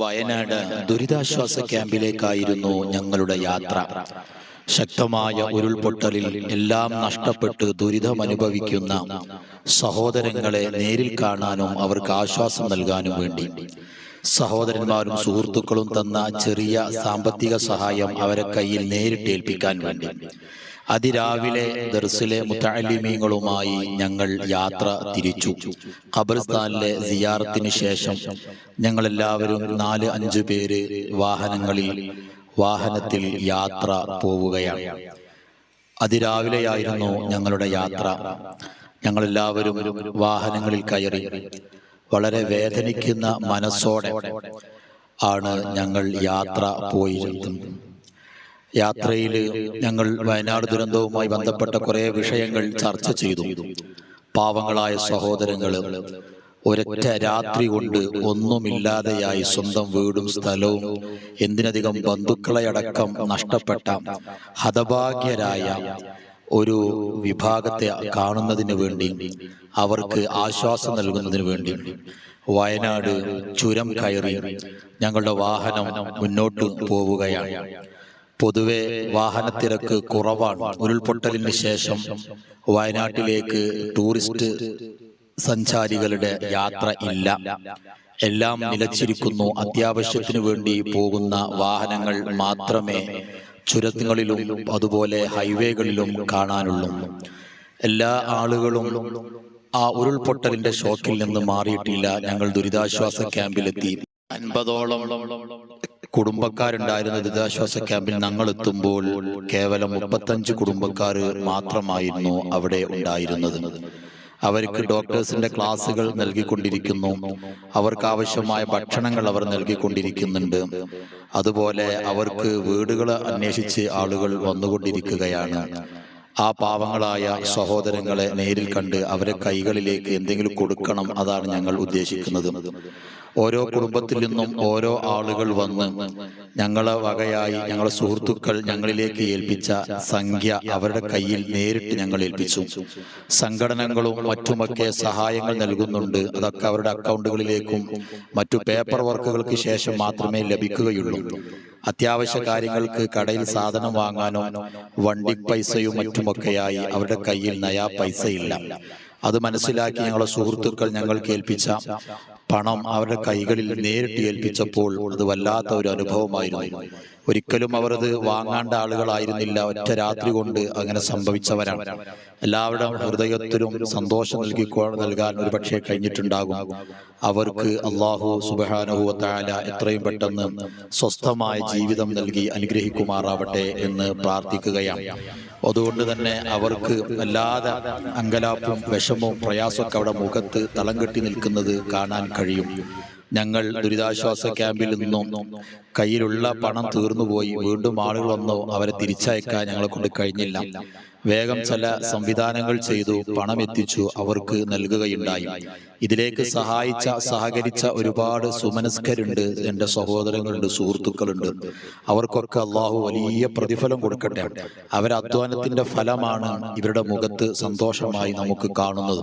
വയനാട് ദുരിതാശ്വാസ ക്യാമ്പിലേക്കായിരുന്നു ഞങ്ങളുടെ യാത്ര. ശക്തമായ ഉരുൾപൊട്ടലിൽ എല്ലാം നഷ്ടപ്പെട്ട് ദുരിതമനുഭവിക്കുന്ന സഹോദരങ്ങളെ നേരിൽ കാണാനും അവർക്ക് ആശ്വാസം നൽകാനും വേണ്ടി. സഹോദരന്മാരും സുഹൃത്തുക്കളും തന്ന ചെറിയ സാമ്പത്തിക സഹായം അവരെ കയ്യിൽ നേരിട്ടേൽപ്പിക്കാൻ വേണ്ടി. അതിരാവിലെ ദർസിലെ മുത്തലിമീങ്ങളുമായി ഞങ്ങൾ യാത്ര തിരിച്ചു. ഖബർസ്ഥാനിലെ സിയാറത്തിന് ശേഷം ഞങ്ങളെല്ലാവരും നാല് അഞ്ചു പേര് വാഹനങ്ങളിൽ വാഹനത്തിൽ യാത്ര പോവുകയാണ്. അതിരാവിലെയായിരുന്നു ഞങ്ങളുടെ യാത്ര. ഞങ്ങളെല്ലാവരും വാഹനങ്ങളിൽ കയറി. വളരെ വേദനിക്കുന്ന മനസ്സോടെ ആണ് ഞങ്ങൾ യാത്ര പോയിരുന്നത്. യാത്രയിൽ ഞങ്ങൾ വയനാട് ദുരന്തവുമായി ബന്ധപ്പെട്ട കുറെ വിഷയങ്ങൾ ചർച്ച ചെയ്തു. പാവങ്ങളായ സഹോദരങ്ങൾ ഒരൊറ്റ രാത്രി കൊണ്ട് ഒന്നുമില്ലാതെയായി സ്വന്തം വീടും സ്ഥലവും എന്തിനധികം ബന്ധുക്കളെ അടക്കം നഷ്ടപ്പെട്ട ഹതഭാഗ്യരായ ഒരു വിഭാഗത്തെ കാണുന്നതിന് വേണ്ടി അവർക്ക് ആശ്വാസം നൽകുന്നതിന് വേണ്ടി വയനാട് ചുരം കയറി ഞങ്ങളുടെ വാഹനം മുന്നോട്ട് പോവുകയാണ്. പൊതുവെ വാഹനത്തിരക്ക് കുറവാണ്. ഉരുൾപൊട്ടലിന് ശേഷം വയനാട്ടിലേക്ക് ടൂറിസ്റ്റ് സഞ്ചാരികളുടെ യാത്ര ഇല്ല. എല്ലാം നിലച്ചിരിക്കുന്നു. അത്യാവശ്യത്തിനു വേണ്ടി പോകുന്ന വാഹനങ്ങൾ മാത്രമേ ചുരത്തുകളിലും അതുപോലെ ഹൈവേകളിലും കാണാനുള്ളൂ. എല്ലാ ആളുകളും ആ ഉരുൾപൊട്ടലിന്റെ ഷോക്കിൽ നിന്ന് മാറിയിട്ടില്ല. ഞങ്ങൾ ദുരിതാശ്വാസ ക്യാമ്പിലെത്തി. അൻപതോളം കുടുംബക്കാരുണ്ടായിരുന്ന ദുരിതാശ്വാസ ക്യാമ്പിൽ ഞങ്ങൾ എത്തുമ്പോൾ കേവലം മുപ്പത്തഞ്ച് കുടുംബക്കാർ മാത്രമായിരുന്നു അവിടെ ഉണ്ടായിരുന്നത്. അവർക്ക് ഡോക്ടേഴ്സിന്റെ ക്ലാസ്സുകൾ നൽകിക്കൊണ്ടിരിക്കുന്നു. അവർക്ക് ആവശ്യമായ ഭക്ഷണങ്ങൾ അവർ നൽകിക്കൊണ്ടിരിക്കുന്നുണ്ട്. അതുപോലെ അവർക്ക് വീടുകൾ അന്വേഷിച്ച് ആളുകൾ വന്നുകൊണ്ടിരിക്കുകയാണ്. ആ പാവങ്ങളായ സഹോദരങ്ങളെ നേരിൽ കണ്ട് അവരെ കൈകളിലേക്ക് എന്തെങ്കിലും കൊടുക്കണം അതാണ് ഞങ്ങൾ ഉദ്ദേശിക്കുന്നത്. ഓരോ കുടുംബത്തിൽ നിന്നും ഓരോ ആളുകൾ വന്ന് ഞങ്ങളെ വകയായി ഞങ്ങളെ സുഹൃത്തുക്കൾ ഞങ്ങളിലേക്ക് ഏൽപ്പിച്ച സംഖ്യ അവരുടെ കയ്യിൽ നേരിട്ട് ഞങ്ങൾ ഏൽപ്പിച്ചു. സംഘടനകളും മറ്റുമൊക്കെ സഹായങ്ങൾ നൽകുന്നുണ്ട്. അതൊക്കെ അവരുടെ അക്കൗണ്ടുകളിലേക്കും മറ്റു പേപ്പർ വർക്കുകൾക്ക് ശേഷം മാത്രമേ ലഭിക്കുകയുള്ളൂ. അത്യാവശ്യ കാര്യങ്ങൾക്ക് കടയിൽ സാധനം വാങ്ങാനോ വണ്ടി പൈസയും മറ്റുമൊക്കെയായി അവരുടെ കയ്യിൽ നയാ പൈസയില്ല. അത് മനസ്സിലാക്കി ഞങ്ങളുടെ സുഹൃത്തുക്കൾ ഞങ്ങൾ ഏൽപ്പിച്ച പണം അവരുടെ കൈകളിൽ നേരിട്ട് ഏൽപ്പിച്ചപ്പോൾ അത് വല്ലാത്ത ഒരു അനുഭവമായിരുന്നു. ഒരിക്കലും അവർ അത് വാങ്ങാണ്ട ആളുകളായിരുന്നില്ല. ഒറ്റ രാത്രി കൊണ്ട് അങ്ങനെ സംഭവിച്ചവരാണ്. എല്ലാവരുടെ ഹൃദയത്തിലും സന്തോഷം നൽകി നൽകാൻ ഒരു പക്ഷേ കഴിഞ്ഞിട്ടുണ്ടാകും. അവർക്ക് അള്ളാഹു സുബാനുഹുവത്തായ എത്രയും പെട്ടെന്ന് സ്വസ്ഥമായ ജീവിതം നൽകി അനുഗ്രഹിക്കുമാറാവട്ടെ എന്ന് പ്രാർത്ഥിക്കുകയാണ്. അതുകൊണ്ട് തന്നെ അവർക്ക് വല്ലാതെ അങ്കലാപ്പും വിഷമവും പ്രയാസമൊക്കെ അവിടെ മുഖത്ത് തളം കെട്ടി നിൽക്കുന്നത് കാണാൻ കഴിയും ഞങ്ങൾ ദുരിതാശ്വാസ ക്യാമ്പിൽ നിന്നും കയ്യിലുള്ള പണം തീർന്നുപോയി. വീണ്ടും ആളുകൾ വന്നോ അവരെ തിരിച്ചയക്കാൻ ഞങ്ങളെ കൊണ്ട് കഴിഞ്ഞില്ല. വേഗം ചില സംവിധാനങ്ങൾ ചെയ്തു പണം എത്തിച്ചു അവർക്ക് നൽകുകയുണ്ടായി. ഇതിലേക്ക് സഹായിച്ച സഹകരിച്ച ഒരുപാട് സുമനസ്കരുണ്ട്. എന്റെ സഹോദരങ്ങളുണ്ട് സുഹൃത്തുക്കളുണ്ട്. അവർക്കൊക്കെ അള്ളാഹു വലിയ പ്രതിഫലം കൊടുക്കട്ടെ. അവരധ്വാനത്തിന്റെ ഫലമാണ് ഇവരുടെ മുഖത്ത് സന്തോഷമായി നമുക്ക് കാണുന്നത്.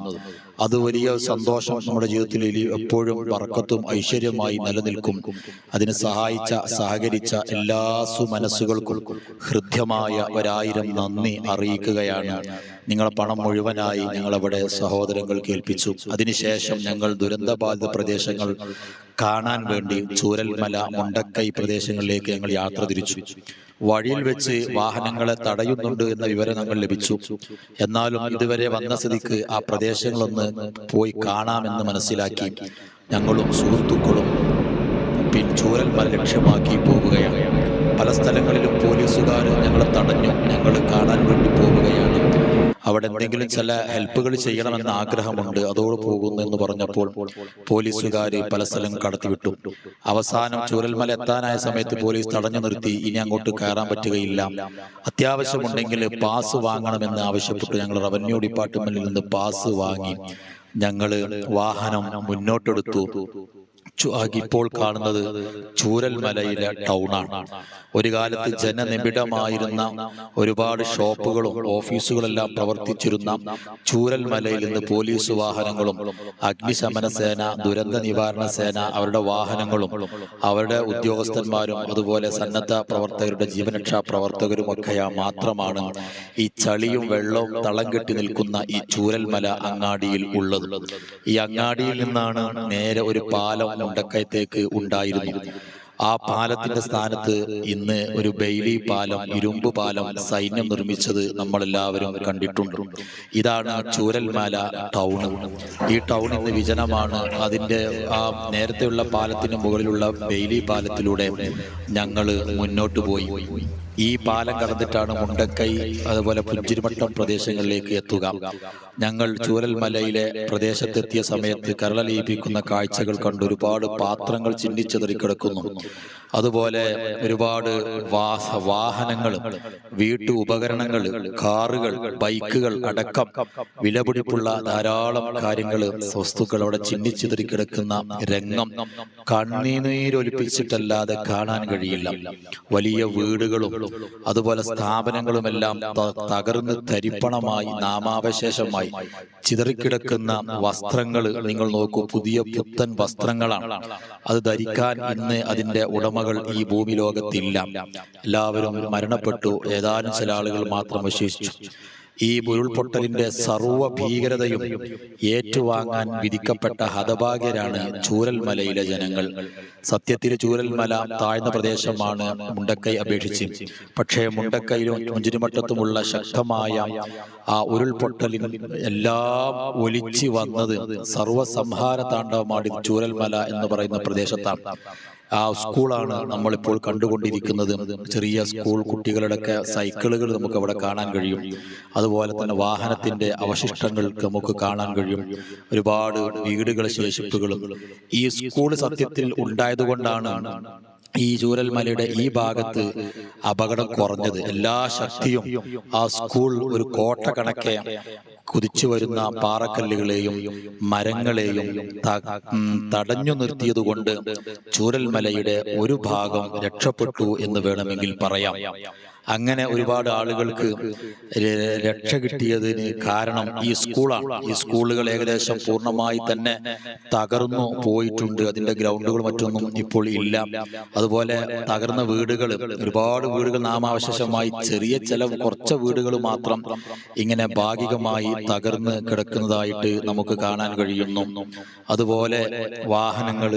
അത് വലിയ സന്തോഷം നമ്മുടെ ജീവിതത്തിൽ എപ്പോഴും വറക്കത്തും ഐശ്വര്യമായി നിലനിൽക്കും. അതിന് സഹായിച്ച സഹകരിച്ച എല്ലാ സുമനസ്സുകൾക്കും ഹൃദ്യമായ ഒരായിരം നന്ദി അറിയിക്കുകയാണ്. നിങ്ങളെ പണം മുഴുവനായി ഞങ്ങളവിടെ സഹോദരങ്ങൾ കേൾപ്പിച്ചു. അതിനുശേഷം ഞങ്ങൾ ദുരന്തബാധിത പ്രദേശങ്ങൾ കാണാൻ വേണ്ടി ചൂരൽമല മുണ്ടക്കൈ പ്രദേശങ്ങളിലേക്ക് ഞങ്ങൾ യാത്ര തിരിച്ചു. വഴിയിൽ വെച്ച് വാഹനങ്ങളെ തടയുന്നുണ്ട് എന്ന വിവരം ഞങ്ങൾ ലഭിച്ചു. എന്നാലും ഇതുവരെ വന്ന സ്ഥിതിക്ക് ആ പ്രദേശങ്ങളൊന്ന് പോയി കാണാമെന്ന് മനസ്സിലാക്കി. ഞങ്ങളും സുഹൃത്തുക്കളും പിൻ ചൂരൽമല ലക്ഷ്യമാക്കി പോവുകയാണ്. പല സ്ഥലങ്ങളിലും പോലീസുകാർ ഞങ്ങളെ തടഞ്ഞു ഞങ്ങൾ കാണാൻ വേണ്ടി പോവുകയാണ്. അവിടെ എന്തെങ്കിലും ചില ഹെൽപ്പുകൾ ചെയ്യണമെന്ന ആഗ്രഹമുണ്ട്. അതോട് പോകുന്നു എന്ന് പറഞ്ഞപ്പോൾ പോലീസുകാർ പല സ്ഥലം കടത്തിവിട്ടു അവസാനം ചൂരൽമല എത്താനായ സമയത്ത് പോലീസ് തടഞ്ഞു നിർത്തി. ഇനി അങ്ങോട്ട് കയറാൻ പറ്റുകയില്ല. അത്യാവശ്യമുണ്ടെങ്കിൽ പാസ് വാങ്ങണമെന്ന് ആവശ്യപ്പെട്ടു ഞങ്ങൾ റവന്യൂ ഡിപ്പാർട്ട്മെന്റിൽ നിന്ന് പാസ് വാങ്ങി. ഞങ്ങൾ വാഹനം മുന്നോട്ടെടുത്തു. ഇപ്പോൾ കാണുന്നത് ചൂരൽമലയിലെ ടൗണാണ്. ഒരു കാലത്ത് ജനനിബിഡമായിരുന്ന ഒരുപാട് ഷോപ്പുകളും ഓഫീസുകളെല്ലാം പ്രവർത്തിച്ചിരുന്ന ചൂരൽമലയിൽ നിന്ന് പോലീസ് വാഹനങ്ങളും അഗ്നിശമന സേന ദുരന്ത നിവാരണ സേന അവരുടെ വാഹനങ്ങളും അവരുടെ ഉദ്യോഗസ്ഥന്മാരും അതുപോലെ സന്നദ്ധ പ്രവർത്തകരുടെ ജീവനരക്ഷാ പ്രവർത്തകരും ഒക്കെ മാത്രമാണ് ഈ ചളിയും വെള്ളവും തളം കെട്ടി നിൽക്കുന്ന ഈ ചൂരൽമല അങ്ങാടിയിൽ ഉള്ളത്. ഈ അങ്ങാടിയിൽ നിന്നാണ് നേരെ ഒരു പാലം മുണ്ടക്കയത്തേക്ക് ഉണ്ടായിരുന്നു. ആ പാലത്തിന്റെ സ്ഥാനത്ത് ഇന്ന് ഒരു ബെയിലി പാലം ഇരുമ്പ് പാലം സൈന്യം നിർമ്മിച്ചത് നമ്മളെല്ലാവരും കണ്ടിട്ടുണ്ട്. ഇതാണ് ചൂരൽമാല ടൗൺ. ഈ ടൗൺ വിജനമാണ് അതിന്റെ ആ നേരത്തെയുള്ള പാലത്തിന് മുകളിലുള്ള ബെയിലി പാലത്തിലൂടെ ഞങ്ങൾ മുന്നോട്ട് പോയി. ഈ പാലം കടന്നിട്ടാണ് മുണ്ടക്കൈ അതുപോലെ പുഞ്ചിരിമട്ടം പ്രദേശങ്ങളിലേക്ക് എത്തുക. ഞങ്ങൾ ചൂരൽമലയിലെ പ്രദേശത്തെത്തിയ സമയത്ത് കരളലയിപ്പിക്കുന്ന കാഴ്ചകൾ കണ്ട് ഒരുപാട് പാത്രങ്ങൾ ചിന്തിച്ചെതറിക്കിടക്കുന്നു അതുപോലെ ഒരുപാട് വാഹ വാഹനങ്ങൾ വീട്ടു ഉപകരണങ്ങൾ കാറുകൾ ബൈക്കുകൾ അടക്കം വിലപിടിപ്പുള്ള ധാരാളം കാര്യങ്ങൾ വസ്തുക്കൾ അവിടെ കിടക്കുന്ന രംഗം കണ്ണീനീരൊലിപ്പിച്ചിട്ടല്ലാതെ കാണാൻ കഴിയില്ല. വലിയ വീടുകളും അതുപോലെ സ്ഥാപനങ്ങളുമെല്ലാം തകർന്ന് തരിപ്പണമായി നാമാവശേഷമായി ചിതറിക്കിടക്കുന്ന വസ്ത്രങ്ങൾ നിങ്ങൾ നോക്കൂ പുതിയ പുത്തൻ വസ്ത്രങ്ങളാണ്. അത് ധരിക്കാൻ ഇന്ന് അതിന്റെ ഉടമകൾ ഈ ഭൂമി ലോകത്തില്ല എല്ലാവരും മരണപ്പെട്ടു. ഏതാനും ചില ആളുകൾ മാത്രം അവശേഷിച്ചു. ഈ ഉരുൾപൊട്ടലിന്റെ സർവ ഭീകരതയും ഏറ്റുവാങ്ങാൻ വിധിക്കപ്പെട്ട ഹതഭാഗ്യരാണ് ചൂരൽമലയിലെ ജനങ്ങൾ. സത്യത്തിൽ ചൂരൽമല താഴ്ന്ന പ്രദേശമാണ് മുണ്ടക്കൈ അപേക്ഷിച്ച്. പക്ഷേ മുണ്ടക്കൈയിലും മുഞ്ചിരിമട്ടത്തുമുള്ള ശക്തമായ ആ ഉരുൾപൊട്ടലിൽ എല്ലാം ഒലിച്ചു വന്നത് സർവസംഹാര താണ്ഡവമാണ് ചൂരൽമല എന്ന് പറയുന്ന പ്രദേശത്താണ്. ആ സ്കൂളാണ് നമ്മളിപ്പോൾ കണ്ടുകൊണ്ടിരിക്കുന്നത്. ചെറിയ സ്കൂൾ കുട്ടികളുടെയൊക്കെ സൈക്കിളുകൾ നമുക്ക് അവിടെ കാണാൻ കഴിയും. അതുപോലെ തന്നെ വാഹനത്തിന്റെ അവശിഷ്ടങ്ങൾ നമുക്ക് കാണാൻ കഴിയും. ഒരുപാട് വീടുകൾ ശേഷിപ്പുകളും ഈ സ്കൂൾ സത്യത്തിൽ ഉണ്ടായതുകൊണ്ടാണ് ഈ ചൂരൽമലയുടെ ഈ ഭാഗത്ത് അപകടം കുറഞ്ഞത്. എല്ലാ ശക്തിയും ആ സ്കൂൾ ഒരു കോട്ട കണക്കെ കുതിച്ചു വരുന്ന പാറക്കല്ലുകളെയും മരങ്ങളെയും തടഞ്ഞു നിർത്തിയതുകൊണ്ട് ചൂരൽമലയുടെ ഒരു ഭാഗം രക്ഷപ്പെട്ടു എന്ന് വേണമെങ്കിൽ പറയാം. അങ്ങനെ ഒരുപാട് ആളുകൾക്ക് രക്ഷ കിട്ടിയതിന് കാരണം ഈ സ്കൂളാണ്. ഈ സ്കൂളുകൾ ഏകദേശം പൂർണമായി തന്നെ തകർന്നു പോയിട്ടുണ്ട്. അതിന്റെ ഗ്രൗണ്ടുകൾ മറ്റൊന്നും ഇപ്പോൾ ഇല്ല. അതുപോലെ തകർന്ന വീടുകൾ ഒരുപാട് വീടുകൾ നാമാവശേഷമായി ചെറിയ ചില കുറച്ച് വീടുകൾ മാത്രം ഇങ്ങനെ ഭാഗികമായി തകർന്ന് കിടക്കുന്നതായിട്ട് നമുക്ക് കാണാൻ കഴിയുന്നു. അതുപോലെ വാഹനങ്ങൾ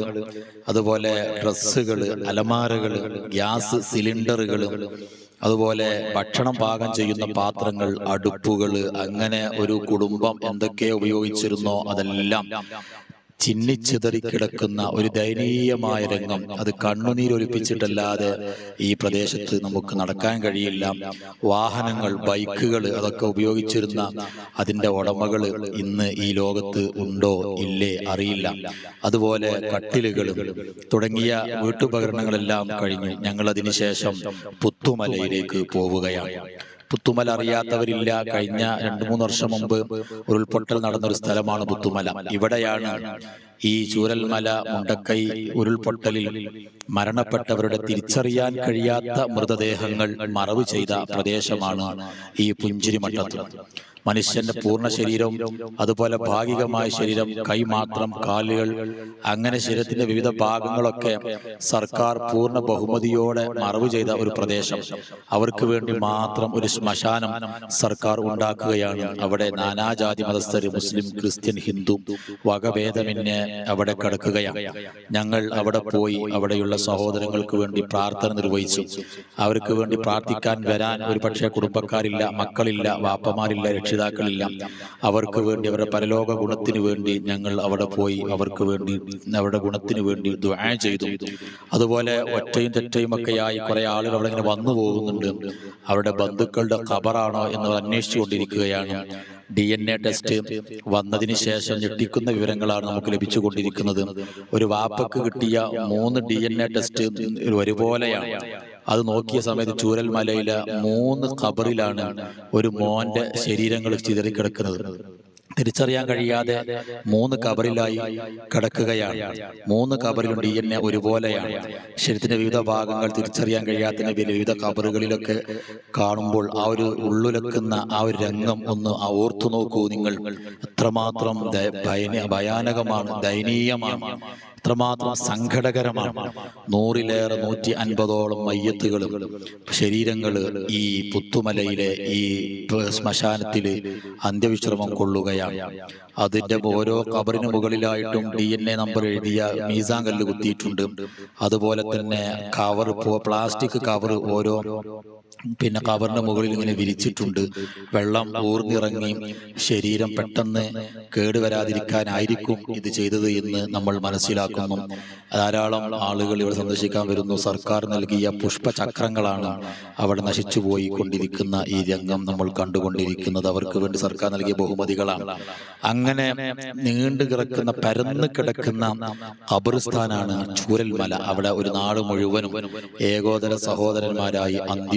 അതുപോലെ ഡ്രസ്സുകൾ അലമാരകൾ ഗ്യാസ് സിലിണ്ടറുകൾ അതുപോലെ ഭക്ഷണം പാകം ചെയ്യുന്ന പാത്രങ്ങൾ അടുപ്പുകൾ അങ്ങനെ ഒരു കുടുംബം എന്തൊക്കെ ഉപയോഗിച്ചിരുന്നോ അതെല്ലാം ചിന്നിച്ചിതറി കിടക്കുന്ന ഒരു ദയനീയമായ രംഗം. അത് കണ്ണുനീരൊലിപ്പിച്ചിട്ടല്ലാതെ ഈ പ്രദേശത്ത് നമുക്ക് നടക്കാൻ കഴിയില്ല. വാഹനങ്ങൾ ബൈക്കുകൾ അതൊക്കെ ഉപയോഗിച്ചിരുന്ന അതിന്റെ ഉടമകൾ ഇന്ന് ഈ ലോകത്ത് ഉണ്ടോ ഇല്ലേ അറിയില്ല. അതുപോലെ കട്ടിലുകളും തുടങ്ങിയ വീട്ടുപകരണങ്ങളെല്ലാം കഴിഞ്ഞു. ഞങ്ങൾ അതിനുശേഷം പുത്തുമലയിലേക്ക് പോവുകയാണ്. പുത്തുമല അറിയാത്തവരില്ല. കഴിഞ്ഞ രണ്ടു മൂന്ന് വർഷം മുമ്പ് ഉരുൾപൊട്ടൽ നടന്ന ഒരു സ്ഥലമാണ് പുത്തുമല. ഇവിടെയാണ് ഈ ചൂരൽമല മുണ്ടക്കൈ ഉരുൾപൊട്ടലിൽ മരണപ്പെട്ടവരുടെ തിരിച്ചറിയാൻ കഴിയാത്ത മൃതദേഹങ്ങൾ മറവ് ചെയ്ത പ്രദേശമാണ് ഈ പുഞ്ചിരി പുഞ്ചിരിമട്ടത്ത്. മനുഷ്യന്റെ പൂർണ ശരീരവും അതുപോലെ ഭാഗികമായ ശരീരം കൈ മാത്രം കാലുകൾ അങ്ങനെ ശരീരത്തിന്റെ വിവിധ ഭാഗങ്ങളൊക്കെ സർക്കാർ പൂർണ ബഹുമതിയോടെ മറവ് ചെയ്ത ഒരു പ്രദേശം. അവർക്ക് വേണ്ടി മാത്രം ഒരു ശ്മശാനം സർക്കാർ ഉണ്ടാക്കുകയാണ്. അവിടെ നാനാജാതി മതസ്ഥര് മുസ്ലിം ക്രിസ്ത്യൻ ഹിന്ദു വകഭേദമിന്നെ അവിടെ കിടക്കുകയാണ്. ഞങ്ങൾ അവിടെ പോയി അവിടെയുള്ള സഹോദരങ്ങൾക്ക് വേണ്ടി പ്രാർത്ഥന നിർവഹിച്ചു. അവർക്ക് വേണ്ടി പ്രാർത്ഥിക്കാൻ വരാൻ ഒരു പക്ഷേ കുടുംബക്കാരില്ല മക്കളില്ല വാപ്പമാരില്ല രക്ഷിതാക്കളില്ല. അവർക്ക് വേണ്ടി അവരുടെ പരലോക ഗുണത്തിന് വേണ്ടി ഞങ്ങൾ അവിടെ പോയി അവർക്ക് വേണ്ടി അവരുടെ ഗുണത്തിന് വേണ്ടി ദ്വാ ചെയ്തു. അതുപോലെ ഒറ്റയും തെറ്റയും ഒക്കെയായി കുറെ ആളുകൾ അവിടെ ഇങ്ങനെ വന്നു പോകുന്നുണ്ട് അവരുടെ ബന്ധുക്കളുടെ ഖബറാണോ എന്ന് അന്വേഷിച്ചു കൊണ്ടിരിക്കുകയാണ് ഡി എൻ എ ടെസ്റ്റ് വന്നതിന് ശേഷം ഞെട്ടിക്കുന്ന വിവരങ്ങളാണ് നമുക്ക് ലഭിച്ചുകൊണ്ടിരിക്കുന്നത്. ഒരു വാപ്പക്ക് കിട്ടിയ മൂന്ന് ഡി എൻ എ ടെസ്റ്റ് ഒരുപോലെയാണ്. അത് നോക്കിയ സമയത്ത് ചൂരൽമലയിലെ മൂന്ന് ഖബറിലാണ് ഒരു മോന്റെ ശരീരങ്ങൾ ചിതറിക്കിടക്കുന്നത്. തിരിച്ചറിയാൻ കഴിയാതെ മൂന്ന് കബറിലായി കിടക്കുകയാണ്. മൂന്ന് കബറിലും ഡി എൻ എ ഒരുപോലെയാണ്. ശരീരത്തിന്റെ വിവിധ ഭാഗങ്ങൾ തിരിച്ചറിയാൻ കഴിയാത്ത വിവിധ കബറുകളിലൊക്കെ കാണുമ്പോൾ ആ ഒരു ഉള്ളുലക്കുന്ന ആ ഒരു രംഗം ഒന്ന് ആ ഓർത്തു നോക്കൂ നിങ്ങൾ. അത്രമാത്രം ഭയന- ഭയാനകമാണ് ദയനീയമാണ്. എത്രമാത്രം സങ്കടകരമാണ്. നൂറിലേറെ നൂറ്റി അൻപതോളം മയ്യത്തുകളും ശരീരങ്ങൾ ഈ പുത്തുമലയിലെ ഈ ശ്മശാനത്തിൽ അന്ത്യവിശ്രമം കൊള്ളുകയാണ്. അതിന്റെ ഓരോ കബറിന് മുകളിലായിട്ടും ഡി എൻ എ നമ്പർ എഴുതിയ മീസാൻ കല്ല് കുത്തിയിട്ടുണ്ട്. അതുപോലെ തന്നെ കവർ പ്ലാസ്റ്റിക് കവർ ഓരോ പിന്നെ കവറിന്റെ മുകളിൽ ഇങ്ങനെ വിരിച്ചിട്ടുണ്ട്. വെള്ളം ഊർന്നിറങ്ങി ശരീരം പെട്ടെന്ന് കേടുവരാതിരിക്കാനായിരിക്കും ഇത് ചെയ്തത് എന്ന് നമ്മൾ മനസ്സിലാക്കുന്നു. ധാരാളം ആളുകൾ ഇവിടെ സന്ദർശിക്കാൻ വരുന്നു. സർക്കാർ നൽകിയ പുഷ്പചക്രങ്ങളാണ് അവിടെ നശിച്ചു പോയി കൊണ്ടിരിക്കുന്ന ഈ രംഗം നമ്മൾ കണ്ടുകൊണ്ടിരിക്കുന്നത്. അവർക്ക് വേണ്ടി സർക്കാർ നൽകിയ ബഹുമതികളാണ്. അങ്ങനെ നീണ്ടു കിടക്കുന്ന പരന്ന് കിടക്കുന്ന കബറിസ്ഥാനാണ് ചൂരൽമല. അവിടെ ഒരു നാട് മുഴുവനും ഏകോദര സഹോദരന്മാരായി അന്ത്യ